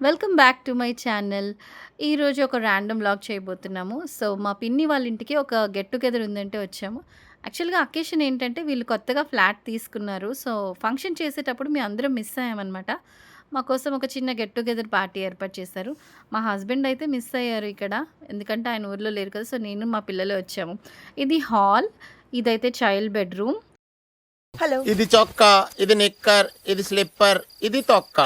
Welcome back to my channel. ఈరోజు ఒక random vlog చేయబోతున్నాము. సో, మా పిన్ని వాళ్ళ ఇంటికి ఒక గెట్ టుగెదర్ ఉందంటే వచ్చాము. యాక్చువల్‌గా అకేషన్ ఏంటంటే వీళ్ళు కొత్తగా ఫ్లాట్ తీసుకున్నారు. సో, ఫంక్షన్ చేసేటప్పుడు మేము అందరం మిస్ అయ్యామనమాట. మా కోసం ఒక చిన్న గెట్ టుగెదర్ పార్టీ ఏర్పాటు చేశారు. మా హస్బెండ్ అయితే మిస్ అయ్యారు ఇక్కడ. ఎందుకంటే ఆయన ఊర్లో లేరు కదా! సో, నేను మా పిల్లలే వచ్చాము. ఇది హాల్. ఇదైతే చైల్డ్ బెడ్‌రూమ్. హలో ఇది చొక్కా ఇది నిక్కర్ ఇది స్లిప్పర్ ఇది తొక్క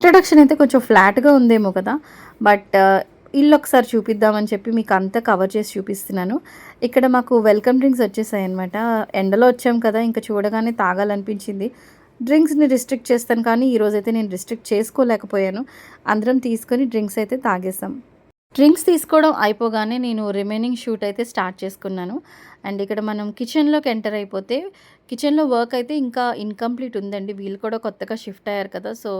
ఇంట్రడక్షన్ అయితే కొంచెం ఫ్లాట్‌గా ఉందేమో కదా! బట్ uh, ఇల్లు ఒకసారి చూపిద్దామని చెప్పి మీకు అంతా కవర్ చేసి చూపిస్తున్నాను. ఇక్కడ మాకు వెల్కమ్ డ్రింక్స్ వచ్చేసాయి అనమాట ఎండలో వచ్చాం కదా! ఇంక చూడగానే తాగాలనిపించింది. డ్రింక్స్‌ని రిస్ట్రిక్ట్ చేస్తాను కానీ ఈరోజైతే నేను రిస్ట్రిక్ట్ చేసుకోలేకపోయాను. అందరం తీసుకొని డ్రింక్స్ అయితే తాగేసాం. డ్రింక్స్ తీసుకోవడం అయిపోగానే నేను రిమైనింగ్ షూట్ అయితే స్టార్ట్ చేసుకున్నాను. అండ్ ఇక్కడ మనం కిచెన్‌లోకి ఎంటర్ అయిపోతే కిచెన్‌లో వర్క్ అయితే ఇంకా ఇన్‌కంప్లీట్ ఉందండి. వీళ్ళు కూడా కొత్తగా షిఫ్ట్ అయ్యారు కదా! సో,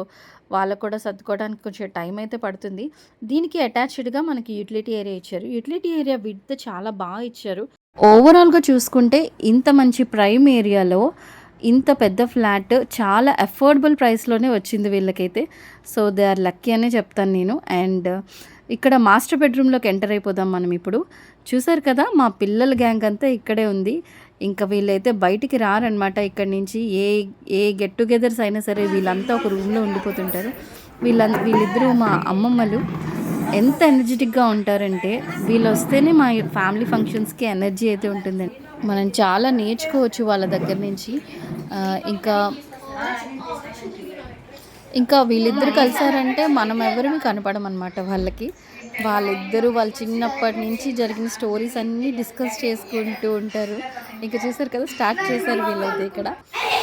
వాళ్ళకి కూడా సర్దుకోవడానికి కొంచెం టైం అయితే పడుతుంది. దీనికి అటాచ్డ్‌గా మనకి యూటిలిటీ ఏరియా ఇచ్చారు. యుటిలిటీ ఏరియా విడ్త్ చాలా బాగా ఇచ్చారు. ఓవరాల్‌గా చూసుకుంటే ఇంత మంచి ప్రైమ్ ఏరియాలో ఇంత పెద్ద ఫ్లాట్ చాలా అఫోర్డబుల్ ప్రైస్‌లోనే వచ్చింది వీళ్ళకైతే. సో, దే ఆర్ లక్కీ అనే చెప్తాను నేను. అండ్ ఇక్కడ మాస్టర్ బెడ్‌రూమ్‌లోకి ఎంటర్ అయిపోదాం మనం ఇప్పుడు. చూసారు కదా! మా పిల్లల గ్యాంగ్ అంతా ఇక్కడే ఉంది. ఇంకా వీళ్ళైతే బయటికి రారనమాట ఇక్కడి నుంచి. ఏ ఏ గెట్ టుగెదర్స్ అయినా సరే వీళ్ళంతా ఒక రూమ్‌లో ఉండిపోతుంటారు. వీళ్ళ వీళ్ళిద్దరూ మా అమ్మమ్మలు. ఎంత ఎనర్జిటిక్‌గా ఉంటారంటే వీళ్ళొస్తేనే మా ఫ్యామిలీ ఫంక్షన్స్‌కి ఎనర్జీ అయితే ఉంటుందండి. మనం చాలా నేర్చుకోవచ్చు వాళ్ళ దగ్గర నుంచి. ఇంకా ఇంకా వీళ్ళిద్దరూ కలిసారంటే మనం ఎవరిని కనపడమనమాట వాళ్ళకి. వాళ్ళిద్దరూ వాళ్ళ చిన్నప్పటి నుంచి జరిగిన స్టోరీస్ అన్నీ డిస్కస్ చేసుకుంటూ ఉంటారు. ఇంకా చూసారు కదా! స్టార్ట్ చేశారు వీళ్ళైతే ఇక్కడ.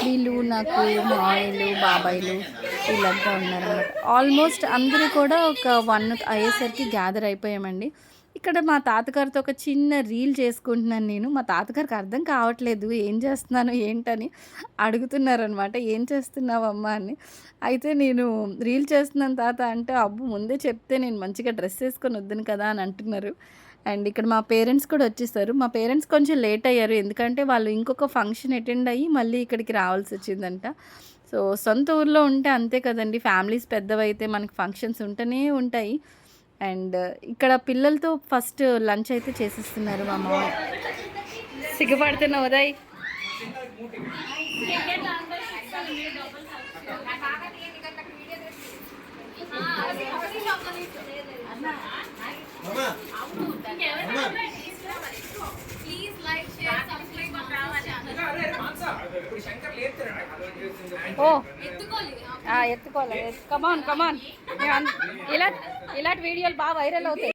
వీళ్ళు నాకు మావయ్యలు, బాబాయిలు వీళ్ళంతా ఉన్నారనమాట. ఆల్మోస్ట్ అందరూ కూడా ఒక వన్ అయ్యేసరికి గ్యాదర్ అయిపోయామండి. ఇక్కడ మా తాతగారితో ఒక చిన్న రీల్ చేసుకుంటున్నాను నేను. మా తాతగారికి అర్థం కావట్లేదు ఏం చేస్తున్నాను ఏంటని అడుగుతున్నారనమాట. "ఏం చేస్తున్నావమ్మా" అని. అయితే నేను రీల్ చేస్తున్నాను తాత అంటే, అబ్బు ముందే చెప్తే నేను మంచిగా డ్రెస్ వేసుకొని వద్దును కదా!" అని అంటున్నారు. అండ్ ఇక్కడ మా పేరెంట్స్ కూడా వచ్చేసారు. మా పేరెంట్స్ కొంచెం లేట్ అయ్యారు. ఎందుకంటే వాళ్ళు ఇంకొక ఫంక్షన్ అటెండ్ అయ్యి మళ్ళీ ఇక్కడికి రావాల్సి వచ్చిందంట సో, సొంత ఊర్లో ఉంటే అంతే కదండీ! ఫ్యామిలీస్ పెద్దవైతే మనకి ఫంక్షన్స్ ఉంటూనే ఉంటాయి. అండ్ ఇక్కడ పిల్లలతో ఫస్ట్ లంచ్ అయితే చేసేస్తున్నారు మా మామయ్య. సిగ్గుపడుతున్నావు ఉదయ్? ఓ ఆ, ఎత్తుకోవాలి? కమాన్ కమాన్ ఇలా ఇలాంటి వీడియోలు బాగా వైరల్ అవుతాయి.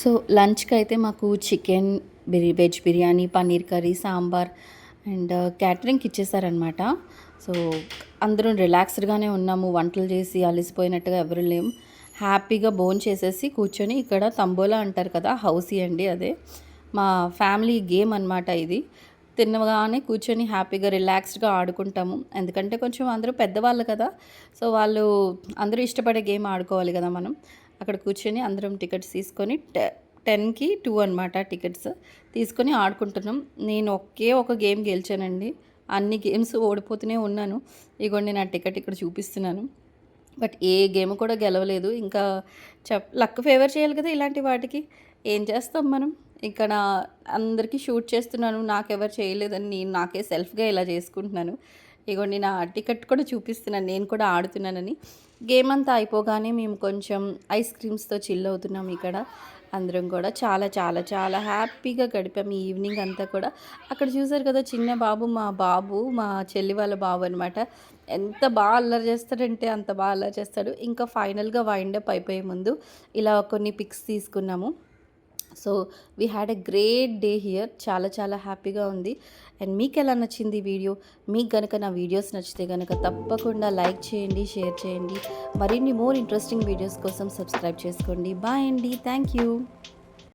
సో లంచ్కి అయితే మాకు chicken బిరి veg biryani paneer curry sambar and uh, క్యాటరింగ్కి ఇచ్చేసారనమాట సో అందరం రిలాక్స్డ్గానే ఉన్నాము. వంటలు చేసి అలసిపోయినట్టుగా ఎవరు లేము హ్యాపీగా బోన్ చేసేసి కూర్చొని ఇక్కడ తంబోలా అంటారు కదా హౌసీ అండి అదే. మా ఫ్యామిలీ గేమ్ అనమాట ఇది. తినగానే కూర్చొని హ్యాపీగా రిలాక్స్డ్గా ఆడుకుంటాము. ఎందుకంటే కొంచెం అందరూ పెద్దవాళ్ళు కదా సో వాళ్ళు అందరూ ఇష్టపడే గేమ్ ఆడుకోవాలి కదా మనం. అక్కడ కూర్చొని అందరం టికెట్స్ తీసుకొని టె టెన్కి టూ అనమాట టికెట్స్ తీసుకొని ఆడుకుంటున్నాం. నేను ఒకే ఒక గేమ్ గెలిచానండి. అన్ని గేమ్స్ ఓడిపోతూనే ఉన్నాను. ఇగోండి నా టికెట్ ఇక్కడ చూపిస్తున్నాను. బట్ ఏ గేమ్ కూడా గెలవలేదు. ఇంకా చెప్ లక్ ఫేవర్ చేయాలి కదా ఇలాంటి వాటికి. ఏం చేస్తాం మనం? ఇక్కడ అందరికీ షూట్ చేస్తున్నాను నాకెవరు చేయలేదని నేను నాకే సెల్ఫ్గా ఇలా చేసుకుంటున్నాను. ఇగోండి నా టికెట్ కూడా చూపిస్తున్నాను నేను కూడా ఆడుతున్నానని. గేమ్ అంతా అయిపోగానే మేము కొంచెం ఐస్ క్రీమ్స్తో చిల్ అవుతున్నాం ఇక్కడ. అందరం కూడా చాలా చాలా చాలా హ్యాపీగా గడిపాము ఈ ఈవినింగ్ అంతా కూడా. అక్కడ చూసారు కదా చిన్న బాబు మా బాబు మా చెల్లి వాళ్ళ బాబు అనమాట ఎంత బాగా అల్లరి చేస్తాడంటే అంత బాగా అల్లరి చేస్తాడు. ఇంకా ఫైనల్గా వైండప్ అయిపోయే ముందు ఇలా కొన్ని పిక్స్ తీసుకున్నాము. So we had a great day here. చాలా చాలా హ్యాపీగా ఉంది. అండ్ మీకు ఎలా నచ్చింది వీడియో? మీకు కనుక నా వీడియోస్ నచ్చితే కనుక తప్పకుండా లైక్ చేయండి షేర్ చేయండి. మరిన్ని మోర్ ఇంట్రెస్టింగ్ వీడియోస్ కోసం సబ్స్క్రైబ్ చేసుకోండి. బాయ్ అండి. Thank you.